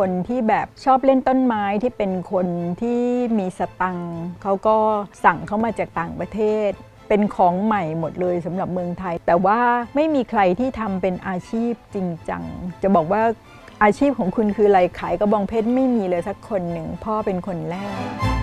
คนที่แบบชอบเล่นต้นไม้ที่เป็นคนที่มีสตังค์เขาก็สั่งเข้ามาจากต่างประเทศ เป็นของใหม่หมดเลยสำหรับเมืองไทย แต่ว่าไม่มีใครที่ทำเป็นอาชีพจริงจัง จะบอกว่าอาชีพของคุณคืออะไรขายกระบองเพชรไม่มีเลยสักคนหนึ่งพ่อเป็นคนแรก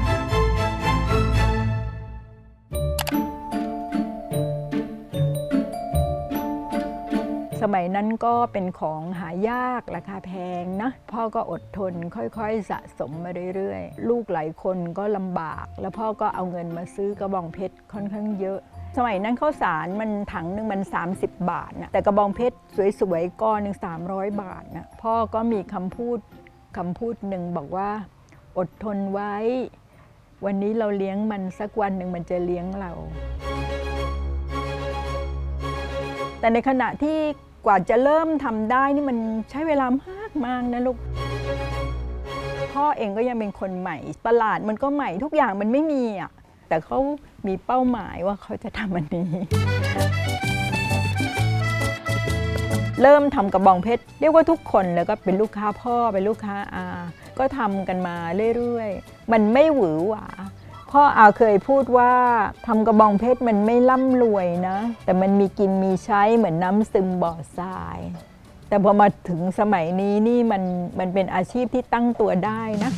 สมัยนั้นก็เป็นของหายากราคาแพงนะพ่อก็อดทนค่อยๆสะสมมาเรื่อยๆ ลูกหลายคนก็ลำบาก แล้วพ่อก็เอาเงินมาซื้อกระบองเพชรค่อนข้างเยอะ สมัยนั้นข้าวสารมันถังหนึ่งมัน 30 บาทนะแต่กระบองเพชรสวยๆก้อนหนึ่ง300 บาทนะพ่อก็มีคำพูดคำพูดหนึ่งบอกว่า อดทนไว้ วันนี้เราเลี้ยงมันสักวันหนึ่งมันจะเลี้ยงเราแต่ในขณะที่ กว่าจะเริ่มทำได้นี่มันใช้เวลามากมากนะลูก พ่อเองก็ยังเป็นคนใหม่ ตลาดมันก็ใหม่ทุกอย่างมันไม่มีอะ แต่เขามีเป้าหมายว่าเขาจะทำอันนี้ เริ่มทำกระบองเพชรเรียกว่าทุกคนแล้วก็เป็นลูกค้าพ่อเป็นลูกค้าอา ก็ทำกันมาเรื่อยๆ มันไม่หวือหวา พ่ออาเคยพูดว่าทำกระบองเพชรมันไม่ร่ำรวยนะ แต่มันมีกินมีใช้เหมือนน้ำซึมบ่อทราย แต่พอมาถึงสมัยนี้นี่มันมันเป็นอาชีพที่ตั้งตัวได้นะ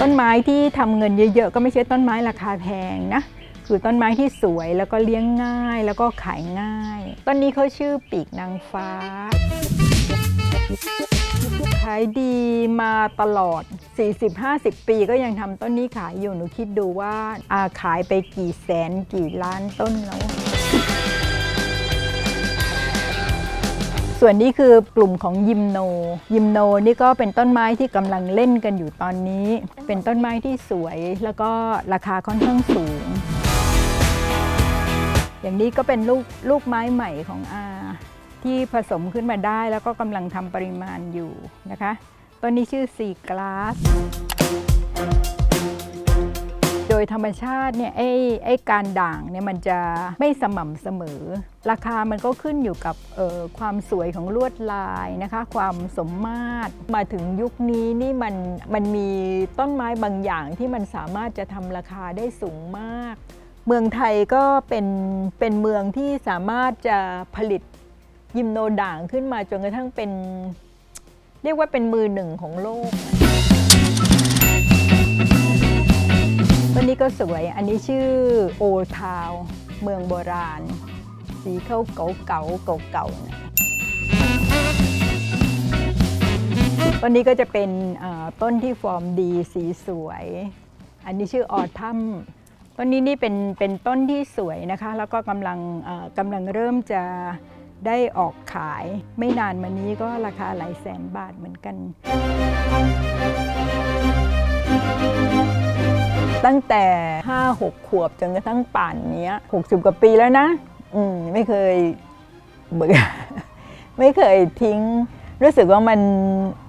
ต้นไม้ที่ทำเงินเยอะๆ ก็ไม่ใช่ต้นไม้ราคาแพงนะ คือต้นไม้ที่สวยแล้วก็เลี้ยงง่ายแล้วก็ขายง่าย ต้นนี้เขาชื่อปีกนางฟ้า ขายดีมาตลอด 40-50 ปีก็ยังทำต้นนี้ขายอยู่หนูคิดดูว่าอาขายไปกี่แสนกี่ล้านต้นแล้ว ส่วนนี้คือกลุ่มของยิมโน ยิมโนนี่ก็เป็นต้นไม้ที่กำลังเล่นกันอยู่ตอนนี้ เป็นต้นไม้ที่สวยแล้วก็ราคาค่อนข้างสูง อย่างนี้ก็เป็นลูกลูกไม้ใหม่ของอา ที่ผสมขึ้นมาได้แล้วก็กำลังทำปริมาณอยู่นะคะต้นนี้ชื่อซีกลาส โดยธรรมชาติเนี่ยไอ้ไอ้การด่างเนี่ยมันจะไม่สม่ำเสมอ ราคามันก็ขึ้นอยู่กับเอ่อความสวยของลวดลายนะคะ ความสมมาตรมาถึงยุคนี้นี่มันมันมีต้นไม้บางอย่างที่มันสามารถจะทำราคาได้สูงมาก เมืองไทยก็เป็นเป็นเมืองที่สามารถจะผลิต ยิมโนด่างขึ้นมาจนกระทั่งเป็น เรียกว่าเป็นมือหนึ่งของโลกต้นนี้ก็สวยอันนี้ชื่อโอทาวเมืองโบราณ สีเขาเก่าเก่าเก่าเก่าๆนะต้นนี้ก็จะเป็นต้นที่ฟอร์มดีสีสวย อันนี้ชื่อออทัมต้นนี้นี่เป็นเป็นต้นที่สวยนะคะ แล้วก็กำลังกำลังเริ่มจะ ได้ออกขาย ไม่นานมานี้ก็ราคาหลายแสนบาทเหมือนกัน ตั้งแต่ 5 6 ขวบจนกระทั่งป่านนี้ 60 กว่าปีแล้วนะ อืมไม่เคยเบื่อไม่เคยทิ้งรู้สึกว่ามัน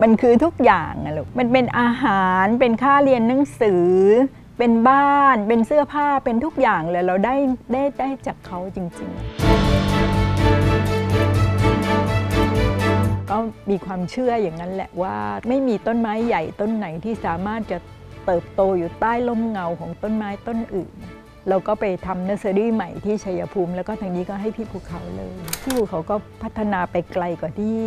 มันคือทุกอย่างอะลูก มันเป็นอาหารเป็นค่าเรียนหนังสือ เป็นบ้านเป็นเสื้อผ้าเป็นทุกอย่างเลยเราได้ได้ได้จากเขาจริง ๆ มีความเชื่ออย่างนั้นแหละว่า ไม่มีต้นไม้ใหญ่ต้นไหนที่สามารถจะเติบโตอยู่ใต้ร่มเงาของต้นไม้ต้นอื่น เราก็ไปทำเนอร์เซอรี่ใหม่ที่ชัยภูมิ แล้วก็ทางนี้ก็ให้พี่ภูเขาเลยพี่ภูเขาก็พัฒนาไปไกลกว่าที่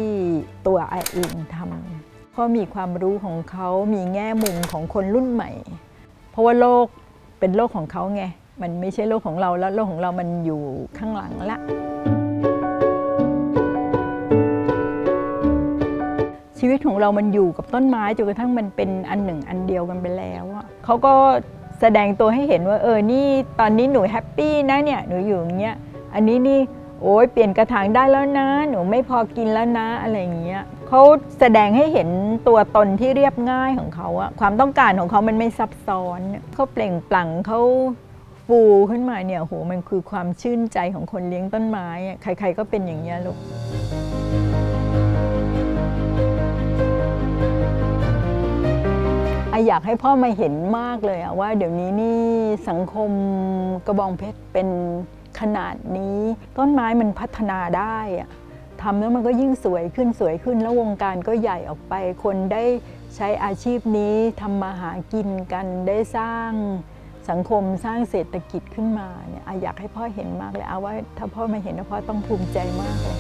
ตัวไอเองทำเพราะมีความรู้ของเขามีแง่มุมของคนรุ่นใหม่ เพราะว่าโลกเป็นโลกของเขาไง มันไม่ใช่โลกของเราแล้วโลกของเรามันอยู่ข้างหลังละ ชีวิตของเรามันอยู่กับต้นไม้จนกระทั่งมันเป็นอันหนึ่งอันเดียวกันไปแล้วอะเขาก็แสดงตัวให้เห็นว่า เออนี่ตอนนี้หนูแฮปปี้นะเนี่ยหนูอยู่อย่างเงี้ยอันนี้นี่โอ้ยเปลี่ยนกระถางได้แล้วนะ หนูไม่พอกินแล้วนะอะไรอย่างเงี้ยเขาแสดงให้เห็นตัวตนที่เรียบง่ายของเขาอะความต้องการของเขามันไม่ซับซ้อนเขาเปล่งปลั่งเขาฟูขึ้นมาเนี่ยโหมันคือความชื่นใจของคนเลี้ยงต้นไม้อะใครๆก็เป็นอย่างเงี้ยลูก อยากให้พ่อมาเห็นมากเลยอะว่าเดี๋ยวนี้นี่สังคมกระบองเพชรเป็นขนาดนี้ ต้นไม้มันพัฒนาได้อะทำแล้วมันก็ยิ่งสวยขึ้นสวยขึ้น แล้ววงการก็ใหญ่ออกไป คนได้ใช้อาชีพนี้ทำมาหากินกันได้สร้างสังคมสร้างเศรษฐกิจขึ้นมาเนี่ยอะอยากให้พ่อเห็นมากเลยเอาว่าถ้าพ่อมาเห็นนะพ่อต้องภูมิใจมากเลย